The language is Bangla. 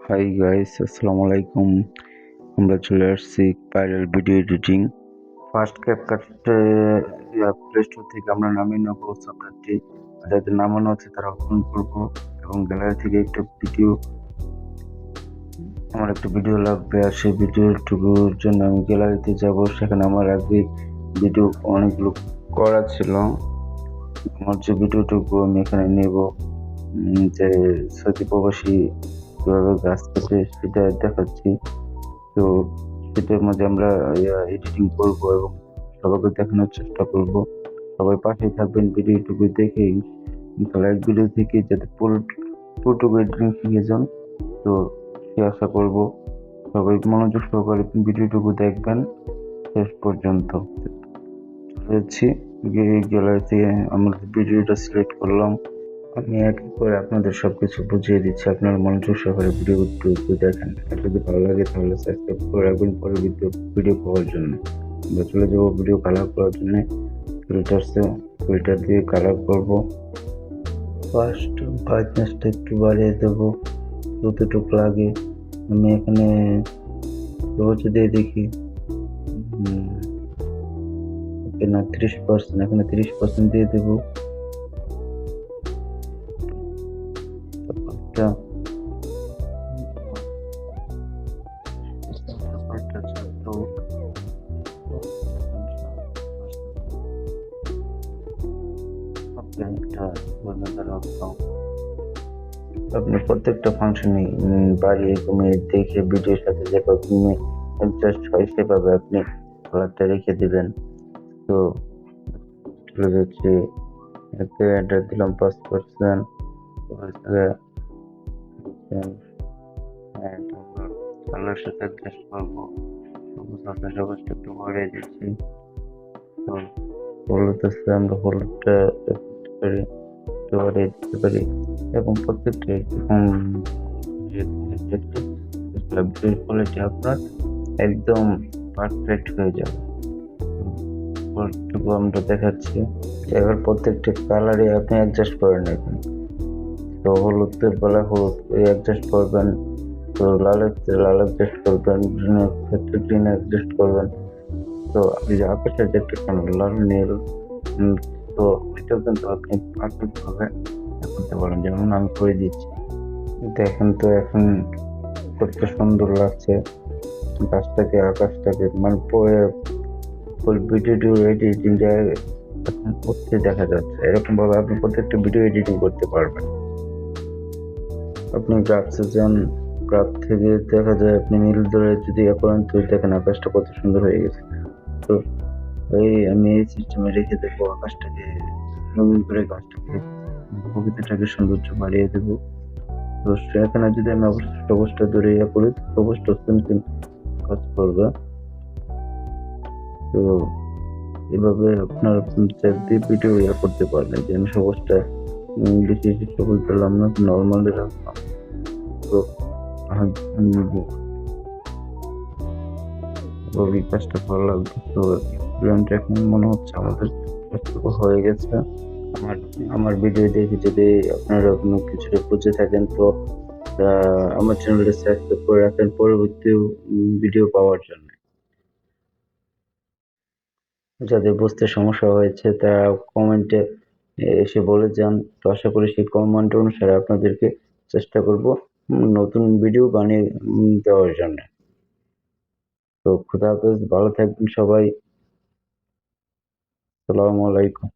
হাই গাইস আসসালামু আলাইকুম আমরা চলে আসছি ভাইরাল ভিডিও এডিটিং ফার্স্ট ক্যাপকাটে প্লে স্টোর থেকে আমরা নামিয়ে নেব সফটওয়্যারটি যাদের নামানো আছে তারা ওপেন করব এবং গ্যালারি থেকে একটা ভিডিও আমার একটা ভিডিও লাগবে আর সেই ভিডিওটুকুর জন্য আমি গ্যালারিতে যাব। সেখানে আমার আগে ভিডিও অনেকগুলো করা ছিল। আমার যে ভিডিওটুকু আমি এখানে নেব যে সৌদি প্রবাসী কীভাবে গাছ কাটে সেটা দেখাচ্ছি। তো সেটার মধ্যে আমরা এডিটিং করব এবং সবাইকে দেখানোর চেষ্টা করব। সবাই পাশে থাকবেন ভিডিওটুকু দেখেই। এক ভিডিও থেকে যাতে পুরো পুরোটুকু এডিটিং শিখে যান। তো সে আশা করব সবাই মনোযোগ সহকারে ভিডিওটুকু দেখবেন শেষ পর্যন্ত। যাচ্ছি গ্যালারি থেকে আমরা ভিডিওটা সিলেক্ট করলাম। আমি এক করে আপনাদের সবকিছু বুঝিয়ে দিচ্ছি। আপনারা মনোযোগ সহকারে ভিডিওটুকু দেখেন। যদি ভালো লাগে তাহলে সাবস্ক্রাইব করে রাখবেন পরবর্তী ভিডিও ভিডিও পাওয়ার জন্য। আমরা চলে যাব ভিডিও কালার করার জন্য। ফিল্টারসে ফিল্টার দিয়ে কালার করব। ফার্স্ট ব্রাইটনেসটা একটু বাড়িয়ে দেবো। যতটুকু লাগে আমি এখানে রোজ দিয়ে দেখি। না তিরিশ পার্সেন্ট এখানে তিরিশ পার্সেন্ট দিয়ে দেবো। রাখতাম আপনি প্রত্যেকটা ফাংশনে বাড়িয়ে কমিয়ে দেখে ভিডিওর সাথে যেভাবে অ্যাডজাস্ট হয়, সেভাবে আপনি কালারটা রেখে দিবেন। তো চলে যাচ্ছে দিলাম পাঁচ পার্সেন্ট আমরা পারি এবং প্রত্যেকটা আপনার একদম পারফেক্ট হয়ে যাবে আমরা দেখাচ্ছি এবার প্রত্যেকটা কালারে আপনি অ্যাডজাস্ট করে নেবেন তো হলুদের বেলা হলুদ অ্যাডজাস্ট করবেন। তো ক্ষেত্রে লাল অ্যাডজাস্ট করবেন গ্রিনের ক্ষেত্রে গ্রিন অ্যাডজাস্ট করবেন। তো আপনি যে আকাশের যে একটা লাল, নীল তো এটাও কিন্তু আপনি পারফেক্ট ভাবে করতে পারেন। যেমন আমি করে দিচ্ছি। দেখেন তো এখন কত সুন্দর লাগছে। গাছটাকে, আকাশটাকে মানে পরে ফুল ভিডিও এডিটিংটা এখন করতে দেখা যাচ্ছে। এরকমভাবে আপনি প্রত্যেকটা ভিডিও এডিটিং করতে পারবেন। আপনি গ্রাফসে যান গ্রাফ থেকে দেখা যায় আপনি নীল ধরে যদি করেন তো দেখেন আকাশটা কত সুন্দর হয়ে গেছে। তো এই আমি এই সিস্টেমে রেখে দেবো আকাশটাকে রঙিন করে গাছটাকে প্রকৃতিটাকে সৌন্দর্য বাড়িয়ে দেবো। তো সেখানে যদি আমি অবশ্য সবুজটা ধরে ইয়ে করি তো সবুজটা সেম সেম কাজ করবে। তো এভাবে আপনার চার দিয়ে ভিডিও ইয়ে করতে পারবেন যে আমি সবুজটা উম, বেশি বেশি দিলাম না নর্মালি রাখলাম তো এই কাজটা ভালো লাগবে। তো প্ল্যানটা এখন মনে হচ্ছে আমাদের হয়ে গেছে। আমার আমার ভিডিও দেখে যদি আপনারা কোনো কিছু বুঝে থাকেন, তো আমার চ্যানেলটা সাবস্ক্রাইব করে রাখেন পরবর্তী ভিডিও পাওয়ার জন্য। যাদের বুঝতে সমস্যা হয়েছে, তারা কমেন্টে এসে বলে যান, তো আশা করি সেই কমেন্ট অনুসারে আপনাদেরকে চেষ্টা করব নতুন ভিডিও বানিয়ে দেওয়ার জন্য। তো খুদা হাফেজ, ভালো থাকবেন সবাই। আসসালামু আলাইকুম।